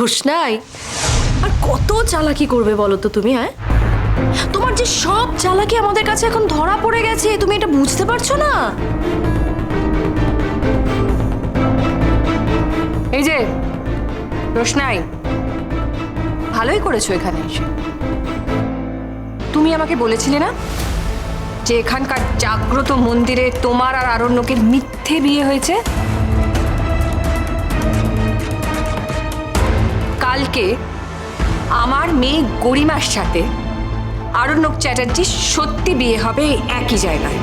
রোশনাই আর কত চালাকি করবে বলো তো তুমি হ্যাঁ? তোমার যে সব চালাকি আমাদের কাছে এখন ধরা পড়ে গেছে, তুমি এটা বুঝতে পারছ না? এই যে রোশনাই ভালোই করেছ এখানে এসে। তুমি আমাকে বলেছিলে না যে এখানকার জাগ্রত মন্দিরে তোমার আর আরণ্যকের মিথ্যে বিয়ে হয়েছে? কালকে আমার মেয়ে গরিমার সাথে আরণ্যক চ্যাটার্জির সত্যি বিয়ে হবে একই জায়গায়।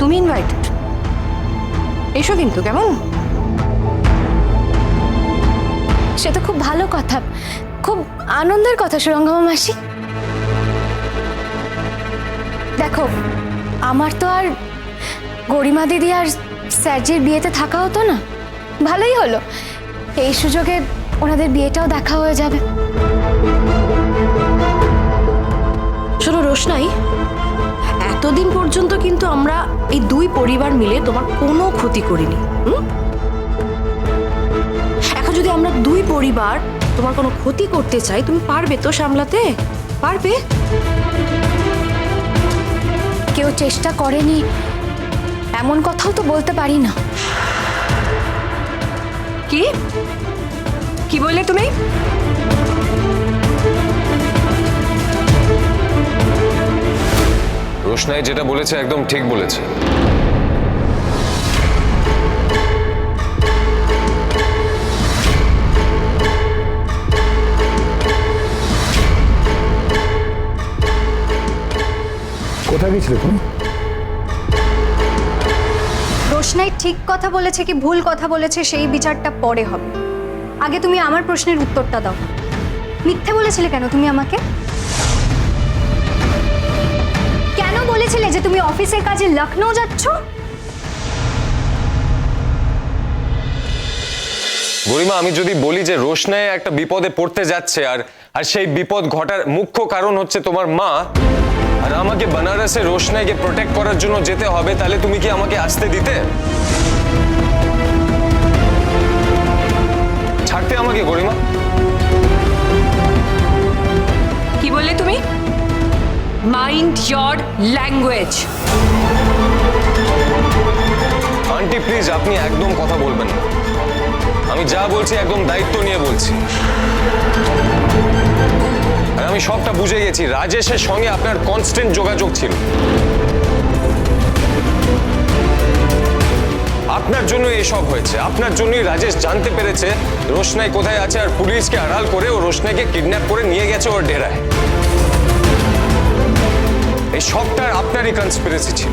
তুমি ইনভাইটেড এসো কিন্তু, কেমন? সে তো খুব ভালো কথা। খুব আনন্দের কথা, সুরঙ্গমা মাসি। দেখো, আমার তো আর গরিমা দিদি আর স্যারজির বিয়েতে থাকা হতো না? ভালোই হলো। এই সুযোগে ওনাদের বিয়েটাও দেখা হয়ে যাবে। শোনো রোশনাই এতদিন পর্যন্ত কিন্তু আমরা এই দুই পরিবার মিলে তোমার কোনো ক্ষতি করিনি? এখন যদি আমরা দুই পরিবার তোমার কোনো ক্ষতি করতে চাই তুমি পারবে তো সামলাতে? পারবে? কেউ চেষ্টা করেনি এমন কথাও তো বলতে পারি না। কি? কি বললে তুমি? রোশনাই যেটা বলেছে একদম ঠিক বলেছে। কোথায় গেছিলে তুমি? রোশনাই ঠিক কথা বলেছে কি ভুল কথা বলেছে সেই বিচারটা পরে হবে। আগে তুমি আমার প্রশ্নের উত্তরটা দাও। মিথ্যে বলেছিলে কেন তুমি আমাকে? কেন বলেছিলে যে তুমি অফিসের কাজে লখনৌ যাচ্ছ? গরিমা আমি যদি বলি যে রোশনাই একটা বিপদে পড়তে যাচ্ছে আর আর সেই বিপদ ঘটার মুখ্য কারণ হচ্ছে তোমার মা। আর আমাকে বেনারসে রোশনাইকে প্রোটেক্ট করার জন্য যেতে হবে তাহলে তুমি কি আমাকে আসতে দিতে? ছাড়তে আমাকে গরিমা। কি বললে তুমি? Mind your language aunty please আপনি একদম কথা বলবেন না। আমি যা বলছি একদম দায়িত্ব নিয়ে বলছি। আর আমি সবটা বুঝে গেছি। রাজেশের সঙ্গে আপনার কনস্ট্যান্ট যোগাযোগ ছিল। আপনার জন্য এসব হয়েছে। আপনার জন্যই রাজেশ জানতে পেরেছে রোশনাই কোথায় আছে আর পুলিশকে আড়াল করে ও রোশনাইকে কিডন্যাপ করে নিয়ে গেছে ওর ডেরায়। এই সবটার আপনারই কনস্পিরেসি ছিল।